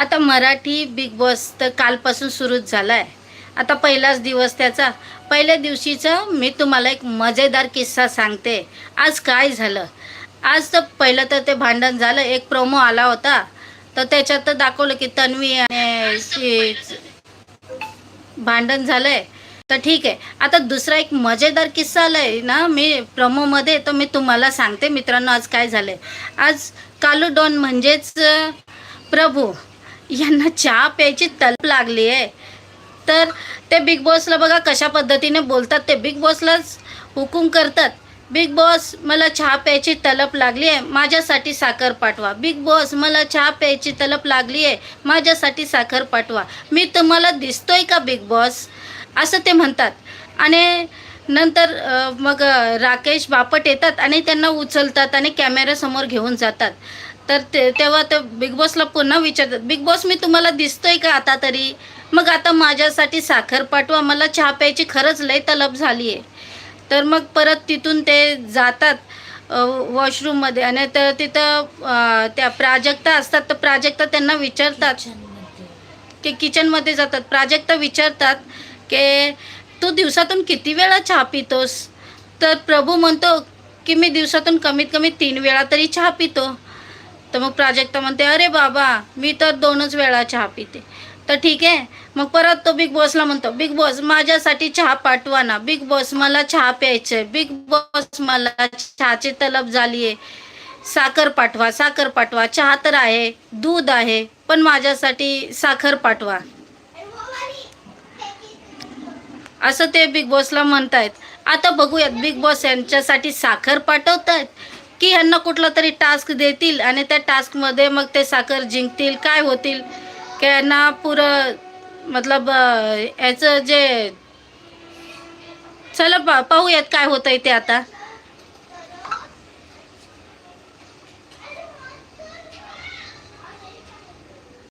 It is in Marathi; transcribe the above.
आता मराठी बिग बॉस तर कालपासून सुरूच झाला आहे आता पहिलाच दिवस त्याचा. पहिल्या दिवशीचा मी तुम्हाला एक मजेदार किस्सा सांगते. आज काय झालं? आज तर पहिलं तर ते भांडण झालं. एक प्रोमो आला होता. तर त्याच्यात तर दाखवलं की तन्वी आणि भांडण झालंय. तर ठीक आहे. आता दुसरा एक मजेदार किस्सा आलाय ना मी प्रमोमध्ये तर मी तुम्हाला सांगते मित्रांनो आज काय झालंय. आज कालू डॉन म्हणजेच प्रभू यांना चहा प्यायची तलप लागली आहे. तर ते बिग बॉसला बघा कशा पद्धतीने बोलतात. ते बिग बॉसलाच हुकूम करतात. बिग बॉस मला चहा प्यायची तलप लागली आहे. माझ्यासाठी साखर पाठवा. बिग बॉस मला चहा प्यायची तलप लागली आहे. माझ्यासाठी साखर पाठवा. मी तुम्हाला दिसतोय का बिग बॉस असं ते म्हणतात. आणि नंतर मग राकेश बापट येतात आणि त्यांना उचलतात आणि कॅमेऱ्यासमोर घेऊन जातात. तर ते तेव्हा ते बिग बॉसला पुन्हा विचारतात बिग बॉस मी तुम्हाला दिसतोय का आता तरी? मग आता माझ्यासाठी साखर पाठवा मला चहा प्यायची खरंच लय तलब झाली आहे तर मग परत तिथून ते जातात वॉशरूममध्ये आणि तर तिथं त्या प्राजक्ता असतात तर प्राजक्ता त्यांना विचारतात की किचनमध्ये जातात. प्राजक्ता विचारतात की तू दिवसातून किती वेळा चहा पितोस? तर प्रभू म्हणतो की मी दिवसातून कमीत कमी तीन वेळा तरी चहा पितो. तर मग प्राजक्ता म्हणते अरे बाबा मी तर दोनच वेळा चहा पिते. तर ठीक आहे. मग परत तो बिग बॉसला म्हणतो बिग बॉस माझ्यासाठी चहा पाठवा ना. बिग बॉस मला चहा प्यायचं आहे बिग बॉस मला चहाची तलब झाली आहे साखर पाठवा साखर पाठवा. चहा तर आहे दूध आहे पण माझ्यासाठी साखर पाठवा. असं ते बिग बॉसला म्हणतायत. आता बघूयात बिग बॉस यांच्यासाठी साखर पाठवतायत. की यांना कुठला तरी टास्क देतील आणि त्या टास्कमध्ये मग ते साखर जिंकतील काय होतील? की यांना पुरं मतलब याचं जे चला पा पाहूयात काय होतंय ते आता.